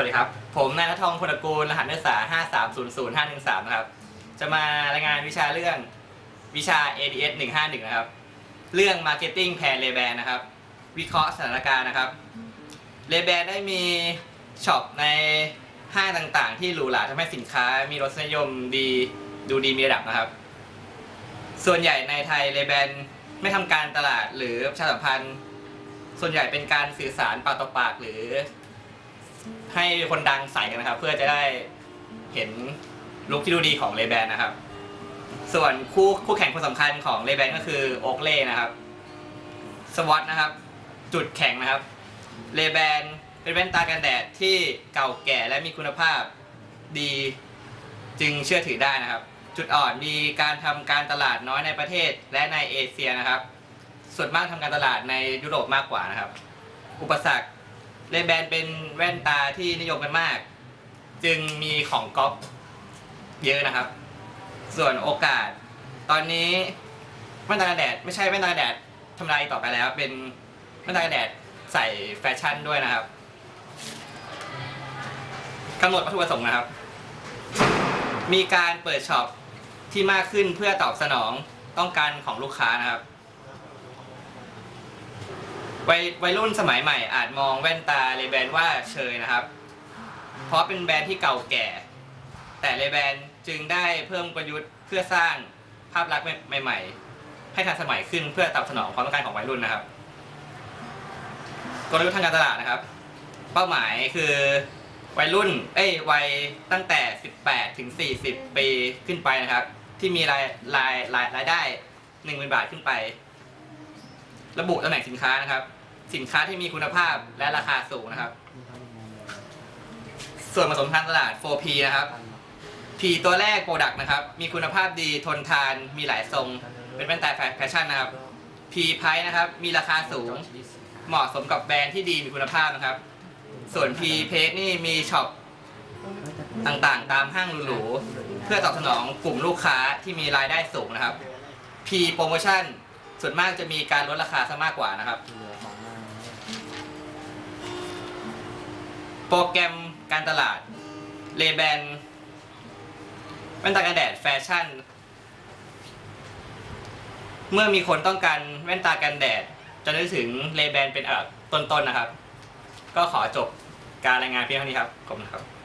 วัสดีครับ ผมนายณทองพลกูล รหัสนักศึกษา 5300513 นะครับ จะมารายงานวิชาเรื่องวิชา ADS 151 นะครับ เรื่อง Marketing Plan r a b a n นะครับ วิเคราะห์สถานการณ์นะครับ r a b a n ได้มีช็อปในห้างต่างๆ ที่หรูหราทำให้สินค้ามีรสนิยมดีดูดีมีระดับนะครับ ส่วนใหญ่ในไทย r a b a n ไม่ทำการตลาดหรือประชาสัมพันธ์ ส่วนใหญ่เป็นการสื่อสารปากต่อปากหรือ ให้คนดังใส่กันนะครับ เพื่อจะได้เห็นลุคที่ดูดีของเลแบนนะครับ ส่วนคู่คู่แข่งคนสำคัญของเลแบนก็คือโอ๊กเล่นะครับสวอตนะครับ จุดแข็งนะครับเลแบนเป็นแว่นตากันแดดที่เก่าแก่และมีคุณภาพดีจึงเชื่อถือได้นะครับ จุดอ่อนมีการทำการตลาดน้อยในประเทศและในเอเชียนะครับ ส่วนมากทำการตลาดในยุโรปมากกว่านะครับ อุปสรรค เลแบนเป็นแว่นตาที่นิยมกันมาก จึงมีของก๊อปเยอะนะครับ ส่วนโอกาส ตอนนี้แว่นตากันแดด ไม่ใช่แว่นตากันแดดธรรมดาอีกต่อไปแล้ว เป็นแว่นตากันแดดใส่แฟชั่นด้วยนะครับกำหนดวัตถุประสงค์นะครับ มีการเปิดช็อปที่มากขึ้นเพื่อตอบสนองต้องการของลูกค้านะครับ วัยวัยรุ่นสมัยใหม่อาจมองแว่นตาเลแบนว่าเชยนะครับ เพราะเป็นแบรนด์ที่เก่าแก่ แต่เลแบนจึงได้เพิ่มกลยุทธ์เพื่อสร้างภาพลักษณ์ใหม่ ๆ ให้ทันสมัยขึ้นเพื่อตอบสนองความต้องการของวัยรุ่นนะครับ กลยุทธ์ทางการตลาดนะครับ เป้าหมายคือวัยรุ่น เอ้ยวัยตั้งแต่ 18 ถึง 40 ปีขึ้นไปนะครับ ที่มีรายรายรายรายได้ 10,000 บาทขึ้นไป ระบุตำแหน่งสินค้านะครับ สินค้าที่มีคุณภาพและราคาสูงนะครับ ส่วนผสมทางตลาด 4P นะครับ P ตัวแรกโปรดักต์นะครับ มีคุณภาพดีทนทาน มีหลายทรง เป็นแว่นตาแฟชั่นนะครับ P Price นะครับ มีราคาสูง เหมาะสมกับแบรนด์ที่ดีมีคุณภาพนะครับ ส่วน P Page นี่มีช็อปต่างๆ ตามห้างหรูๆเพื่อตอบสนองกลุ่มลูกค้าที่มีรายได้สูงนะครับ P Promotion ส่วนมากจะมีการลดราคาซะมากกว่านะครับ โปรแกรมการตลาดเลแบนแว่นตากันแดดแฟชั่น เมื่อมีคนต้องการแว่นตากันแดดจะนึกถึงเลแบนเป็นอันดับต้นๆนะครับ ก็ขอจบการรายงานเพียงเท่านี้ครับขอบคุณครับ